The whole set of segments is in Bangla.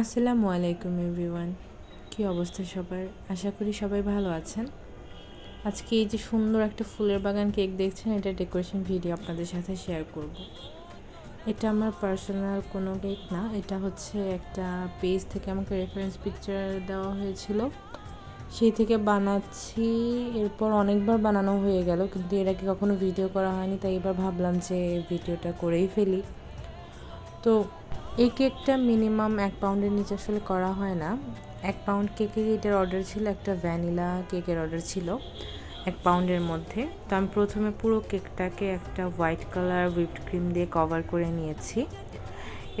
আসসালামু আলাইকুম এভরিওয়ান। কী অবস্থা সবার? আশা করি সবাই ভালো আছেন। আজকে এই যে সুন্দর একটা ফুলের বাগান কেক দেখছেন, এটা ডেকোরেশন ভিডিও আপনাদের সাথে শেয়ার করব। এটা আমার পার্সোনাল কোনো কেক না, এটা হচ্ছে একটা পেজ থেকে আমাকে রেফারেন্স পিকচার দেওয়া হয়েছিল। সেই থেকে বানাচ্ছি, এরপর অনেকবার বানানো হয়ে গেল, কিন্তু আগে কখনো ভিডিও করা হয়নি, তাই এবার ভাবলাম যে ভিডিওটা করেই ফেলি। তো এই কেকটা মিনিমাম এক পাউন্ডের নিচে আসলে করা হয় না। এক পাউন্ড কেকের এটার অর্ডার ছিল, একটা ভ্যানিলা কেকের অর্ডার ছিল এক পাউন্ডের মধ্যে। তো আমি প্রথমে পুরো কেকটাকে একটা হোয়াইট কালার হুইপড ক্রিম দিয়ে কভার করে নিয়েছি।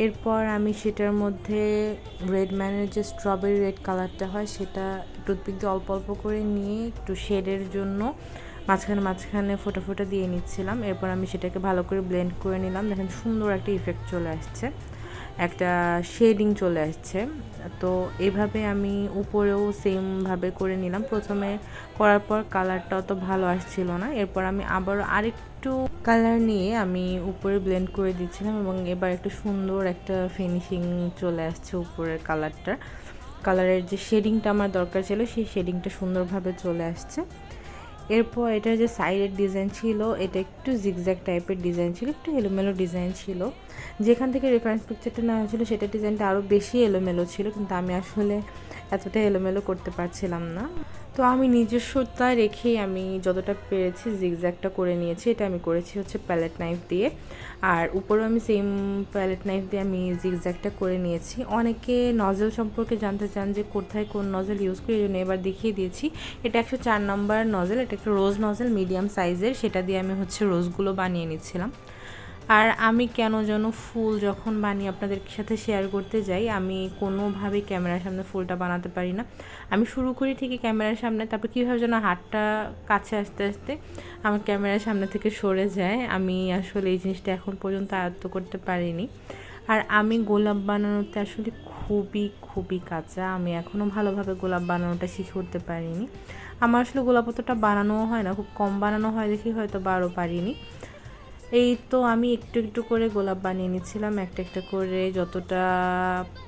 এরপর আমি সেটার মধ্যে রেড ম্যানের যে স্ট্রবেরি রেড কালারটা হয়, সেটা টুথপিক দিয়ে অল্প অল্প করে নিয়ে একটু শেডের জন্য মাঝখানে মাঝখানে ফোটা ফোটা দিয়ে নিচ্ছিলাম। এরপর আমি সেটাকে ভালো করে ব্লেন্ড করে নিলাম। দেখেন সুন্দর একটা ইফেক্ট চলে আসছে। একটা শেডিং চলে আসছে। তো এভাবে আমি উপরেও সেমভাবে করে নিলাম। প্রথমে করার পর কালারটা অত ভালো আসছিল না। এরপর আমি আবারও আরেকটু কালার নিয়ে আমি উপরে ব্লেন্ড করে দিচ্ছিলাম এবং এবার একটু সুন্দর একটা ফিনিশিং চলে আসছে উপরের কালারটা কালারের যে শেডিংটা আমার দরকার ছিল, সেই শেডিংটা সুন্দরভাবে চলে আসছে। এরপর এটা যে সাইডের ডিজাইন ছিল, এটা একটু জিগজ্যাগ টাইপের ডিজাইন ছিল, একটু এলোমেলো ডিজাইন ছিল। যেখান থেকে রেফারেন্স পিকচারটা নেওয়া হয়েছিল, সেটা ডিজাইনটা আরও বেশি এলোমেলো ছিল, কিন্তু আমি আসলে এতটা এলোমেলো করতে পারছিলাম না। তো আমি নিজস্বতা রেখেই আমি যতটা পেরেছি জিগজ্যাগটা করে নিয়েছি, এটা আমি করেছি হচ্ছে প্যালেট নাইফ দিয়ে। আর উপরেও আমি সেম প্যালেট নাইফ দিয়ে আমি জিগজ্যাগটা করে নিয়েছি। অনেকে নজল সম্পর্কে জানতে চান যে কোথায় কোন নজল ইউজ করি, এই জন্য এবার দেখিয়ে দিয়েছি। এটা একশো চার নম্বর নজল এটা একটা রোজ নজল মিডিয়াম সাইজের সেটা দিয়ে আমি হচ্ছে রোজগুলো বানিয়ে নিচ্ছিলাম। আর আমি কেন যেন ফুল যখন বানিয়ে আপনাদের সাথে শেয়ার করতে যাই, আমি কোনোভাবেই ক্যামেরার সামনে ফুলটা বানাতে পারি না। আমি শুরু করি ঠিকই ক্যামেরার সামনে, তারপর কীভাবে যেন হাতটা কাছে আসতে আসতে আমার ক্যামেরার সামনে থেকে সরে যায়, আমি আসলে এই জিনিসটা এখন পর্যন্ত আয়ত্ত করতে পারিনি। আর আমি গোলাপ বানানোতে আসলে খুবই খুবই কাঁচা, আমি এখনও ভালোভাবে গোলাপ বানানোটা শিখে উঠতে পারিনি। আমার আসলে গোলাপ অতটা বানানোও হয় না, খুব কম বানানো হয় দেখি হয়তো বারো পারিনি। এই তো আমি একটু একটু করে গোলাপ বানিয়ে নিচ্ছিলাম, একটা একটা করে যতটা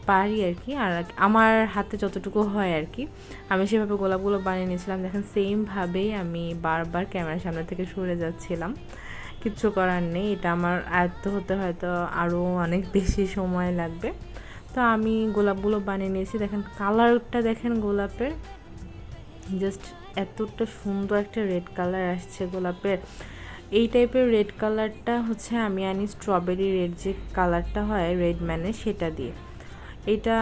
পারি আর কি। আর আমার হাতে যতটুকু হয় আর কি, আমি সেভাবে গোলাপগুলো বানিয়ে নিয়েছিলাম। দেখেন সেমভাবেই আমি বারবার ক্যামেরার সামনে থেকে সরে যাচ্ছিলাম। কিচ্ছু করার নেই, এটা আমার আয়ত্ত হতে হয়তো আরও অনেক বেশি সময় লাগবে। তো আমি গোলাপগুলো বানিয়ে নিয়েছি। দেখেন, কালারটা দেখেন গোলাপের। জাস্ট এতটা সুন্দর একটা রেড কালার আসছে গোলাপের। এই টাইপের রেড কালারটা হচ্ছে আমি আনি স্ট্রবেরি রেড যে কালারটা হয় রেড ম্যানে সেটা দিয়ে। এটা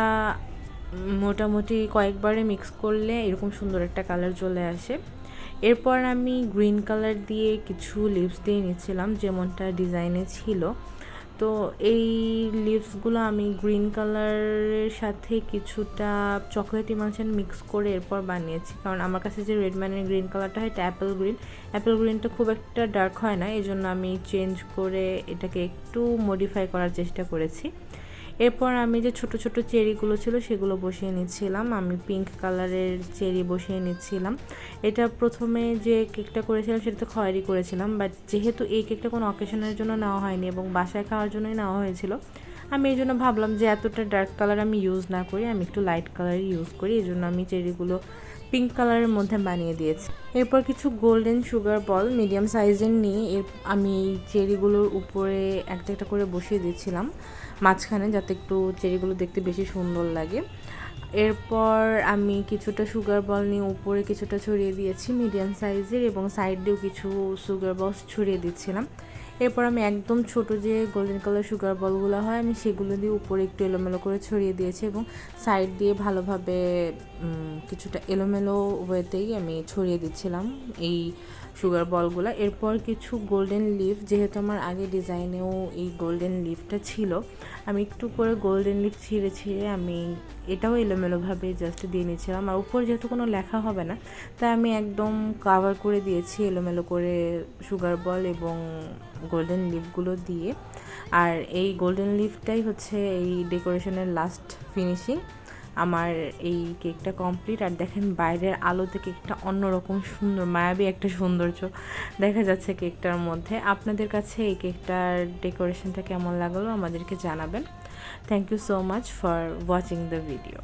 মোটামুটি কয়েকবারে মিক্স করলে এরকম সুন্দর একটা কালার চলে আসে। এরপর আমি গ্রিন কালার দিয়ে কিছু লিপস দিয়ে নিচ্ছিলাম, যেমনটা ডিজাইনে ছিল। তো এই লিপসগুলো আমি গ্রিন কালারের সাথে কিছুটা চকলেট ইমালশন মিক্স করে এরপর বানিয়েছি। কারণ আমার কাছে যে রেড ম্যানের গ্রিন কালারটা হয়, এটা অ্যাপেল গ্রিন অ্যাপেল গ্রিনটা খুব একটা ডার্ক হয় না এই জন্য আমি চেঞ্জ করে এটাকে একটু মডিফাই করার চেষ্টা করেছি। এরপর আমি যে ছোট ছোট চেরিগুলো ছিল সেগুলো বসিয়ে নিচ্ছিলাম। আমি পিঙ্ক কালারের চেরি বসিয়ে নিচ্ছিলাম। এটা প্রথমে যে কেকটা করেছিলাম সেটা তো খয়েরি করেছিলাম বাট যেহেতু এই কেকটা কোনো অকেশনের জন্য নেওয়া হয়নি এবং বাসায় খাওয়ার জন্যই নেওয়া হয়েছিল আমি এই জন্য ভাবলাম যে এতটা ডার্ক কালার আমি ইউজ না করি, আমি একটু লাইট কালারই ইউজ করি, এই জন্য আমি চেরিগুলো পিঙ্ক কালারের মধ্যে বানিয়ে দিয়েছি। এরপর কিছু গোল্ডেন সুগার বল মিডিয়াম সাইজের নিয়ে এর, আমি এই চেরিগুলোর উপরে একটা একটা করে বসিয়ে দিচ্ছিলাম মাঝখানে যাতে একটু চেরিগুলো দেখতে বেশি সুন্দর লাগে। এরপর আমি কিছুটা সুগার বল নিয়ে উপরে কিছুটা ছড়িয়ে দিয়েছি মিডিয়াম সাইজের এবং সাইড দিয়েও কিছু সুগার বলস ছড়িয়ে দিচ্ছিলাম। এরপর আমি একদম ছোট যে গোল্ডেন কালার সুগার বলগুলো হয়, আমি সেগুলো দিয়ে উপরে একটু এলোমেলো করে ছড়িয়ে দিয়েছি এবং সাইড দিয়ে ভালোভাবে কিছুটা এলোমেলো ওয়েতেই আমি ছড়িয়ে দিচ্ছিলাম এই সুগার বলগুলো এরপর কিছু গোল্ডেন লিফ যেহেতু আমার আগে ডিজাইনেও এই গোল্ডেন লিফটা ছিল, আমি একটু করে গোল্ডেন লিফ ছিঁড়ে ছিঁড়ে আমি এটাও এলোমেলোভাবে জাস্ট দিয়ে নিয়েছিলাম। আর উপর যেহেতু কোনো লেখা হবে না, তাই আমি একদম কাভার করে দিয়েছি এলোমেলো করে সুগার বল এবং গোল্ডেন লিফগুলো দিয়ে। আর এই গোল্ডেন লিফটাই হচ্ছে এই ডেকোরেশনের লাস্ট ফিনিশিং আমার এই কেকটা কমপ্লিট আর দেখেন বাইরের আলোতে কেকটা অন্যরকম সুন্দর, মায়াবী একটা সৌন্দর্য দেখা যাচ্ছে কেকটার মধ্যে। আপনাদের কাছে এই কেকটার ডেকোরেশনটা কেমন লাগল আমাদেরকে জানাবেন। Thank you so much for watching the video.